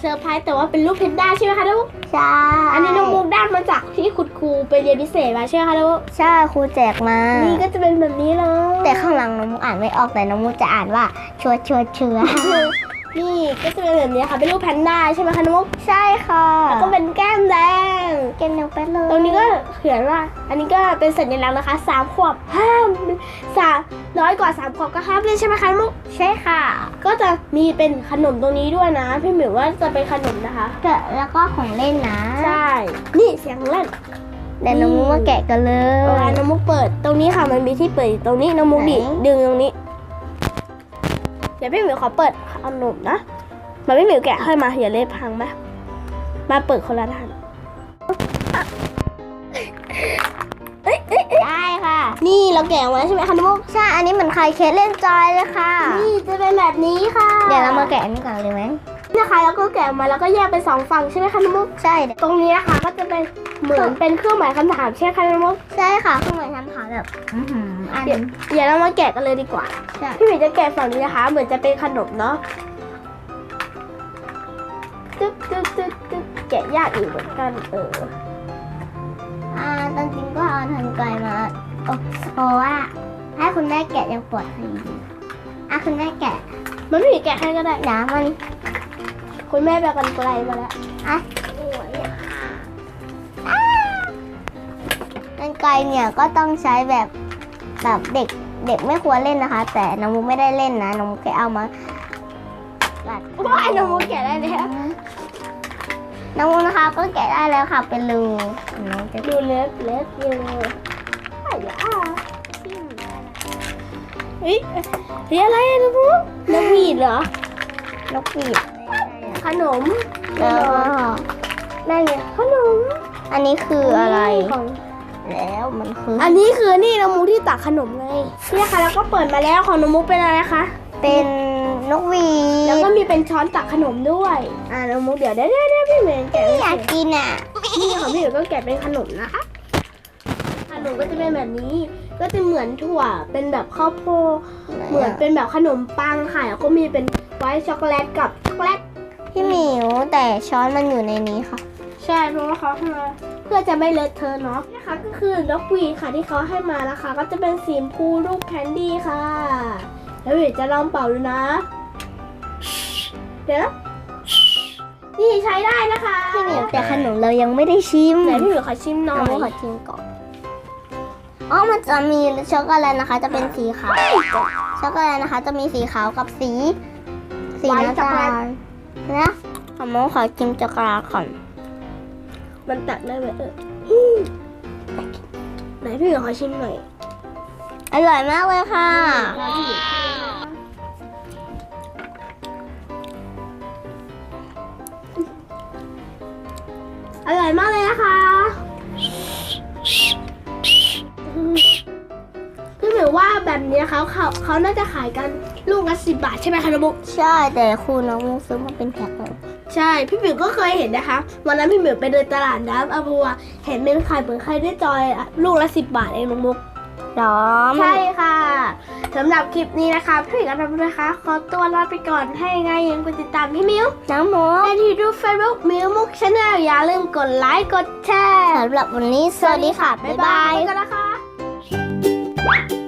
เซอร์ไพรส์แต่ว่าเป็นรูปเพนด้าใช่ไหมคะลูกใช่อันนี้น้องมุกได้มาจากที่คุณครูไปเรียนพิเศษมาใช่ไหมคะลูกใช่ครูแจกมา นี่ก็จะเป็นแบบนี้เลยแต่ข้างหลังน้องมุกอ่านไม่ออกแต่น้องมุกจะอ่านว่าชัวร์ชัวร์เชื้อนี่ก็จะเป็นแบบนี้ค่ะเป็นรูปแพนด้าใช่ไหมคะน้องมุกใช่ค่ะแล้วก็เป็นแก้มแดงเกมเร็วไปเลยตรงนี้ก็เขียนว่า อันนี้ก็เป็นสัญลักษณ์นะคะสามขวบห้ามสามน้อยกว่าสามขวบก็ห้ามเล่นใช่ไหมคะน้องมุกใช่ค่ะ ก็จะมีเป็นขนมตรงนี้ด้วยนะ พี่หมิวว่าจะเป็นขนมนะคะแกะแล้วก็ของเล่นนะใช่นี่เสียงเล่นเดี๋ยวน้องมุกมาแกะกันเลเวยลาน้องมุกเปิดตรงนี้ค่ะมันมีที่เปิดอยู่ตรงนี้น้องมุกดิไหนดึงตรงนี้ เดี๋ยวพี่หมิวขอเปิดขนมนะมาพี่หมิวแกะให้มาอย่าเล่นพังมามาเปิดคนละด้าน นี่เราแกะออกมาใช่ไหมคะน้องมุกใช่ อันนี้เหมือนใครเคสเล่นจอยเลยค่ะ นี่จะเป็นแบบนี้ค่ะเดี๋ยวเรามาแกะอันนี้ก่อนเลยไหมนะคะแล้วก็แกะออกมาแล้วก็แยกเป็นสองฝั่งใช่ไหมคะน้องมุกใช่เดี๋ยวตรงนี้นะคะก็จะเป็นเหมือนเป็นเครื่องหมายคำถามใช่ไหมคะน้องมุกใช่ค่ะข้างในทำขาวแบบอื้อหืออันเดี๋ยวเดี๋ยวเรามาแกะกันเลยดีกว่าใช่พี่หมีจะแกะฝั่งนี้นะคะ เหมือนจะเป็นขนมเนาะตึ๊บตึ๊บตึ๊บตึ๊บแกะยากอีกเหมือนกันเออ โอ้โอ้ว่าให้คุณแม่แกะยังปวดคอยู่อะคุณแม่แกะมันไม่มีแกะให้ก็ได้นะมันคุณแม่ไปกันไกลมาแล้วอะกันไกลเนี่ยก็ต้องใช้แบบแบบเด็กเด็กไม่ควรเล่นนะคะ แต่น้องมุกไม่ได้เล่นนะน้องมุกแค่เอามาตัดว้ายน้องมุกแกะได้แล้วน้องมุกนะคะก็แกะได้แล้วค่ะเป็นรูน้องจะดูเล็กเล็กอยู่ เฮ้ยเฮ้ยอะไรอะน้องมุกนกหวีดเหรอนกหวีดขนมแล้วก็นั่นไงขนม อันนี้คืออะไรของแล้วมันคือ อันนี้คือนี่น้องมุกที่ตักขนมไงนี่ค่ะแล้วก็เปิดมาแล้วของน้องมุกเป็นอะไรคะ เป็นนกหวีดแล้วก็มีเป็นช้อนตักขนมด้วย อ่าน้องมุกเดี๋ยวเดี๋ยวเดี๋ยวเดี๋ยวพี่เหมนแกะไม่อยากกินอะนี่ของพี่เหมนก็แกะเป็นขนมนะคะข นมก็จะเป็นแบบนี้ ก็จะเหมือนถั่วเป็นแบบข้าวโพดเหมือนเป็นแบบขนมปังค่ะแล้วก็มีเป็นไวท์ช็อกโกแลตกับช็อกโกแลตพี่หมิวแต่ช้อนมันอยู่ในนี้ค่ะ ใช่เพราะว่าเขาให้มาเพื่อจะไม่เลอะเทอะเนาะนะคะก็คือนกหวีดค่ะที่เขาให้มานะคะ ก็จะเป็นสีชมพูรูปแคนดี้ค่ะ แล้วเดี๋ยวจะลองเป่าดูนะ เดี๋ยวนะนี่ใช้ได้นะคะพี่หมิวแต่ขนมเรายังไม่ได้ชิมไหนพี่หมิวขอชิมหน่น้อองยขอชิมก่อน อ๋อมันจะมีช็อกโกแลตนะคะ จะเป็นสีขาวช็อกโกแลตนะคะ จะมีสีขาวกับสี สีน้ำตาลนะขอมองขอชิมช็อกโกแลตก่อนมันตักได้ไหมเออไหนพี่หมิวขอชิมหน่อยอร่อยมากเลยค่ะอร่อยมากเลยนะคะ วว่าแบบนี้นะคะเขาเขาน่าจะขายกันลูกละสิบบาทใช่ไหมคะน้องมุกใช่แต่ครูน้องมุกซื้อมาเป็นแพ็คเลยใช่พี่หมิวก็เคยเห็นนะคะ วันนั้นพี่หมิวไปเดินตลาดน้ำอาบัวเห็นเป็นขายเหมือนใครได้จอยอะลูกละสิบบาทเองน้องมุกหรอใช่ค่ะสำหรับคลิปนี้นะคะพี่หมิวกับน้องมุกนะคะขอตัวลาไปก่อนให้ไงยังกดติดตามพี่มิวน้ำมุกในที่ดูเฟซบุ๊กมิวมุกชาแนลอย่าลืมกดไลค์กดแชร์สำหรับวันนี้สวัสดีค่ะบ๊ายบายไปกันนะคะ